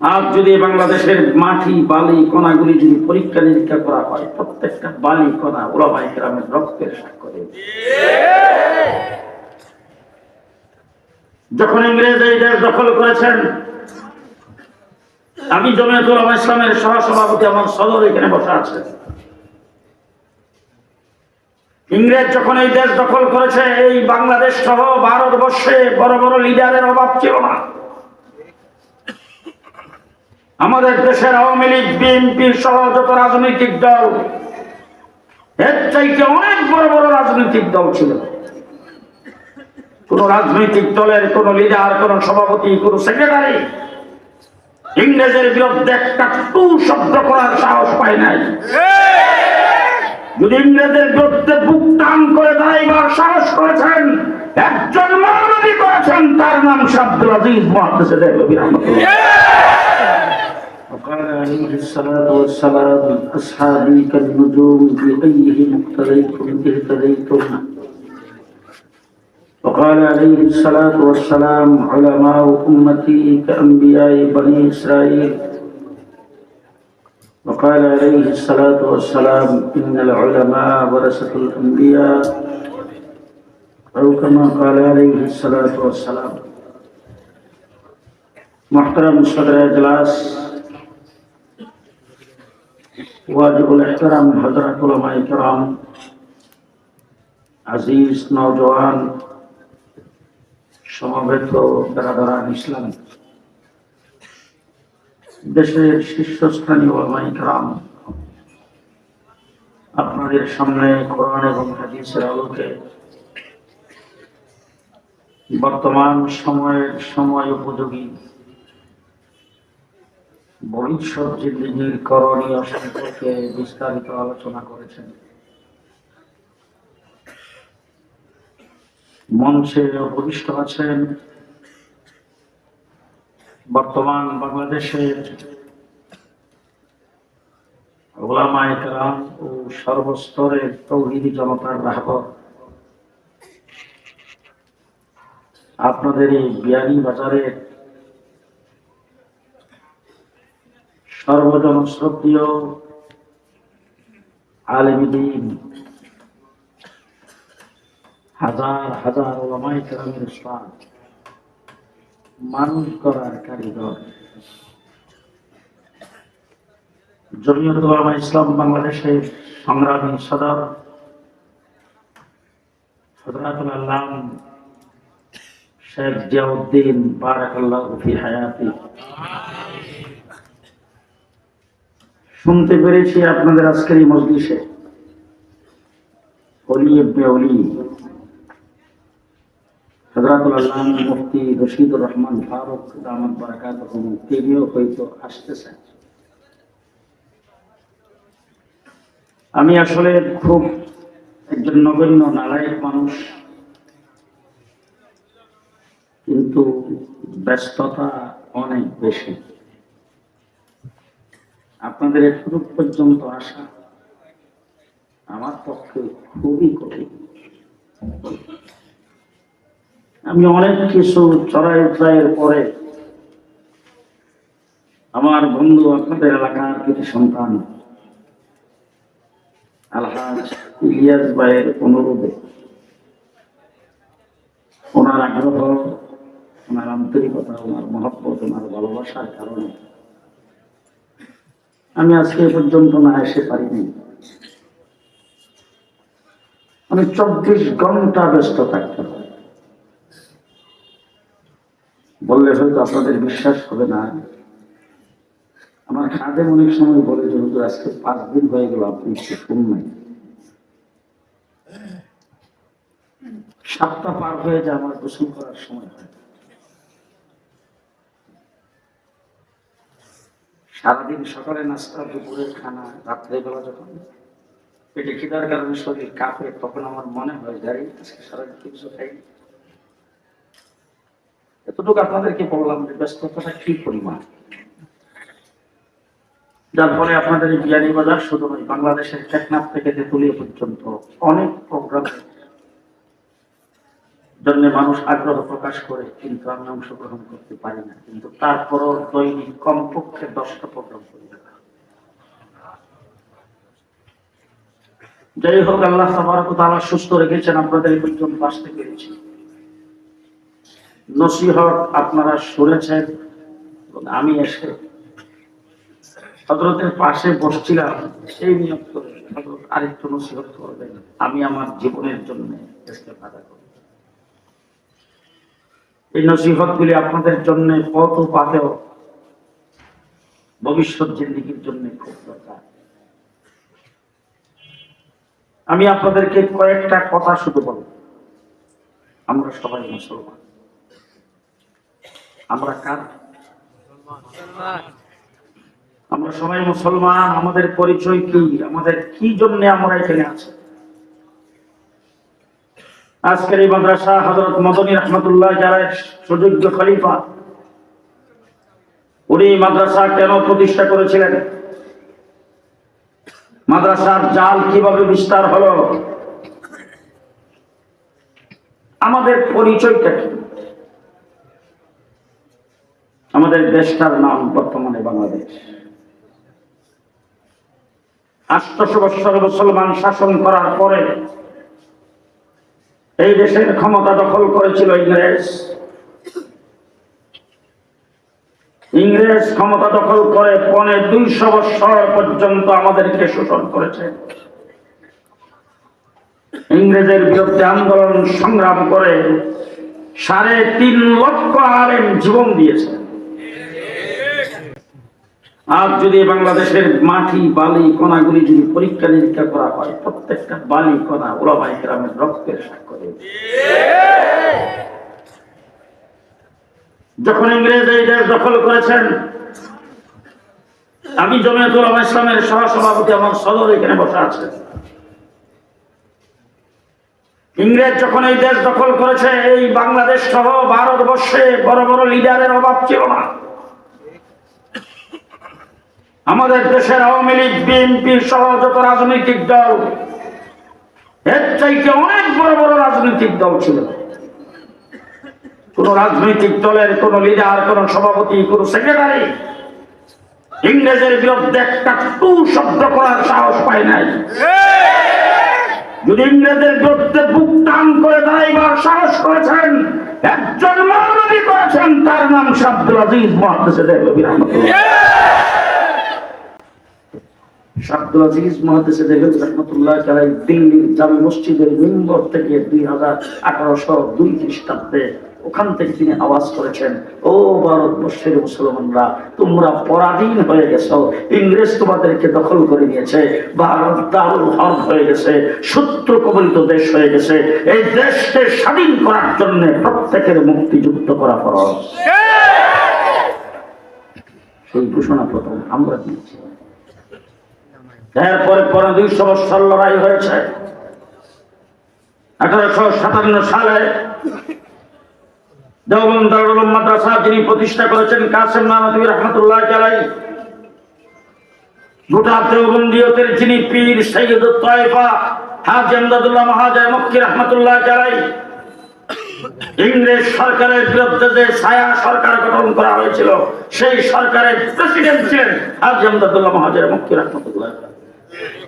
আজ যদি বাংলাদেশের মাটি, বালি, কণাগুলি যদি পরীক্ষা নিরীক্ষা করা হয়, প্রত্যেকটা বালি, কণা ওলামাই গ্রামের রক্তের স্বাক্ষর যখন ইংরেজ এই দেশ দখল করেছেন, আমি জমিয়তুল ইসলামের সহসভাপতি আমার সদর এখানে বসা আছে ইংরেজ যখন এই দেশ দখল করেছে, এই বাংলাদেশ সহ ভারতবর্ষে বড় বড় লিডারের অভাব ছিল না। আমাদের দেশের আওয়ামী লীগ, বিএনপি সহ যত রাজনৈতিক দল, এর চাইতে অনেক বড় বড় রাজনৈতিক দল ছিল। কোন রাজনৈতিক দলের কোন লিডার, কোন সভাপতি, কোন সেক্রেটারি ইংরেজের বিরুদ্ধে একটা টু শব্দ করার সাহস পায় নাই। যদি ইংরেজের বিরুদ্ধে বুক টান করে দাঁড়াইবার সাহস করেছেন, একজন মৌলবী করেছেন, তার নাম শাব্দুল আজিজ মহাদেশে দেবী وقال عليه الصلاة والسلام أصحابي كالنجوم بأيهم اقتديتم اهتديتم؟ وقال عليه الصلاة والسلام علماء أمتي كأنبياء بني إسرائيل. وقال عليه الصلاة والسلام إن العلماء ورثة الأنبياء أو كما قال عليه الصلاة والسلام. محترم صدر اجلاس ওয়াজিবুল উলামা ইকরাম আজিজ, নওজোয়ান, সমবেত ইসলাম। দেশের শীর্ষস্থানীয় উলামা ইকরাম আপনাদের সামনে কোরআন এবং হাদিসের আলোকে বর্তমান সময়ের সময় উপযোগী ভবিষ্যৎ করণীয় সম্পর্কে বিস্তারিত আলোচনা করেছেন। মঞ্চে উপবিষ্ট আছেন বর্তমান বাংলাদেশের ওলামায়ে ও সর্বস্তরের তৌহিদি জনতার রাহবর। আপনাদের এই বিয়ানি বাজারের সর্বজন শ্রদ্ধীয় আলেমিদিন। হাজার হাজার ওলামাই কেরামের ইসলাম মানুষ করার কারিগর। জমিয়ত ওলামা ইসলাম বাংলাদেশের সংগ্রামী সদর। হজরাতুল আল্লাম শেখ জিয়াউদ্দিন বারাকাল্লাহ হায়াতি। শুনতে পেরেছি আপনাদের আজকের এই মজলিসে। অলি ইবনে অলি। হজরাতুল আল্লাহ মুফতি রশিদুর রহমান ফারুক দামাত বারাকাত হয়তো আমি আসলে খুব একজন নগণ্য, নালায়ক মানুষ। কিন্তু ব্যস্ততা অনেক বেশি। আপনাদের এতটুক পর্যন্ত আসা আমার পক্ষে খুবই কঠিন। আমি অনেক কিছু চড়াই উতরাইয়ের পরে আমার বন্ধু আপনাদের এলাকার কিছু সন্তান, আলহাজ ইলিয়াস ভাইয়ের অনুরোধে ওনার আগ্রহ, ওনার আন্তরিকতা, ওনার মহব্বত, ওনার ভালোবাসার কারণে আমি আজকে পর্যন্ত না এসে পারিনি। আমি চব্বিশ ঘণ্টা ব্যস্ত থাকতে বললে হয়তো আপনাদের বিশ্বাস হবে না। আমার খাদে অনেক সময় বলে যে আজকে পাঁচ দিন হয়ে গেল, আপনি একটু শুন নাই। সাতটা পার হয়ে যায় আমার গোসল করার সময় হয়। সারাদিন সকালে নাস্তা দুপুরের খানা, রাত্রেবেলা যখন পেটে খিদার কারণে শরীর কাঁপে, তখন আমার মনে হয় দাঁড়িয়ে আজকে সারাদিন কিছু খাই? এতটুকু আপনাদেরকে বললাম যে ব্যস্ততাটা কি পরিমাণ? যার ফলে আপনাদের বিয়ানি বাজার শুধু নয়, বাংলাদেশের টেকনাফ থেকে তেতুলিয়া পর্যন্ত অনেক প্রোগ্রাম জন্য মানুষ আগ্রহ প্রকাশ করে, কিন্তু আমি অংশগ্রহণ করতে পারি না। কিন্তু তারপরও দৈনিক কমপক্ষে দশটা প্রোগ্রাম করি। যাই হোক, আল্লাহ তালা সুস্থ রেখেছেন, আপনাদের এই পর্যন্ত আসতে পেরেছি। নসিহত আপনারা শুনেছেন এবং আমি এসে হজরতের পাশে বসছিলাম, সেই নিয়োগ করে হজরত আরেকটু নসিহত করবেন। আমি আমার জীবনের জন্য ইস্তেফাদা করব। এই নসিহত গুলি আপনাদের জন্য কত পাতেও ভবিষ্যৎ জিন্দিগির জন্য খুব দরকার। আমি আপনাদেরকে কয়েকটা কথা শুধু বলব। আমরা সবাই মুসলমান। আমরা কার? আমরা সবাই মুসলমান। আমাদের পরিচয় কি? আমাদের কি জন্য আমরা এখানে আছি? আজকের এই মাদ্রাসা হজরত মদনী রহমতুল্লাহ যারা সুযোগ্য খলিফা, উনি মাদ্রাসা কেন প্রতিষ্ঠা করেছিলেন? মাদ্রাসার জাল কীভাবে বিস্তার হলো? আমাদের পরিচয়টা কি? আমাদের দেশটার নাম বর্তমানে বাংলাদেশ। আটশো বৎসর মুসলমান শাসন করার পরে এই দেশের ক্ষমতা দখল করেছিল ইংরেজ। ইংরেজ ক্ষমতা দখল করে পনে দুইশ বৎসর পর্যন্ত আমাদেরকে শোষণ করেছে। ইংরেজের বিরুদ্ধে আন্দোলন সংগ্রাম করে সাড়ে তিন লক্ষ আলেম জীবন দিয়েছে। আজ যদি বাংলাদেশের মাটি, বালি, কণাগুলি যদি পরীক্ষা নিরীক্ষা করা হয়, প্রত্যেকটা বালি, কণা ওলামাই গ্রামের রক্তের স্বাক্ষর যখন ইংরেজ এই দেশ দখল করেছেন, আমি জমিয়তুল ওলামা ইসলামের সহ সভাপতি আমার সদর এখানে বসা আছে। ইংরেজ যখন এই দেশ দখল করেছে, এই বাংলাদেশ সহ ভারতবর্ষে বড় বড় লিডারের অভাব ছিল না। আমাদের দেশের আওয়ামী লীগ, বিএনপি সহ যত রাজনৈতিক দল, এর চাইতে অনেক বড় বড় রাজনৈতিক দল ছিল। কোন রাজনৈতিক দলের কোন লিডার, কোন সভাপতি, কোন সেক্রেটারি ইংরেজের বিরুদ্ধে একটা টু শব্দ করার সাহস পায় নাই। যদি ইংরেজের বিরুদ্ধে বুক টান করে দাঁড়াইবার সাহস করেছেন, একজন মৌলবী করেছেন, তার নাম শাব্দুল আজিজ মহাদেশে দেবী রহমতুল্লাহ। শাব্দুল আজিজ মহাদেশে রহমতুল্লাহ চালাই দিল্লির জামে মসজিদের মিম্বর থেকে দুই হাজার আঠারোশো দুই খ্রিস্টাব্দে ওখান থেকে তিনি আওয়াজ করেছেন ও ভারতবর্ষের মুসলমানরা তোমরা পরাধীন হয়ে গেছো ইংরেজ তোমাদেরকে দখল করে নিয়েছে ভারত দারুল হক হয়ে গেছে শত্রু কবলিত দেশ হয়ে গেছে এই দেশকে স্বাধীন করার জন্য প্রত্যেকের মুক্তিযুক্ত করা ফরজ। সেই ঘোষণা প্রথম আমরা দিয়েছি। এরপরে পরে দুইশো বৎসর লড়াই হয়েছে। আঠারোশো সাতান্ন সালে দেওবন্দ দারুল মাদ্রাসা যিনি প্রতিষ্ঠা করেছেন কাসেম নানবী রহমতুল্লাহ চালাই গোটা দেওবন্দিয়তের যিনি পীর সৈয়দ তয়ফা হাজি আমদাদুল্লাহ মহাজয় মক্কি রহমতুল্লাহ চালাই ইংরেজ সরকারের বিরুদ্ধে যে ছায়া সরকার গঠন করা হয়েছিল, সেই সরকারের প্রেসিডেন্ট ছিলেন হাজি আমদাদুল্লাহ মহাজয় মক্কি রহমতুল্লাহ Yeah.